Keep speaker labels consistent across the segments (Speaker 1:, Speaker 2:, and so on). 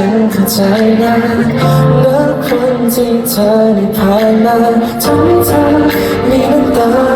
Speaker 1: ฉันเข้าใจนะเมื่คนที่เธอได้ผ่านมาทั้งเธอมีน้ำ
Speaker 2: ตา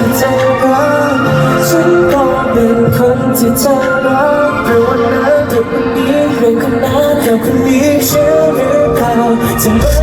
Speaker 1: ที่เธอรักฉันก็เป็นคนที่เธอรักโปรดนะเธอคนนี้เรื่องคนนั้นเธอคนนี้เชื่อหรือเปล่า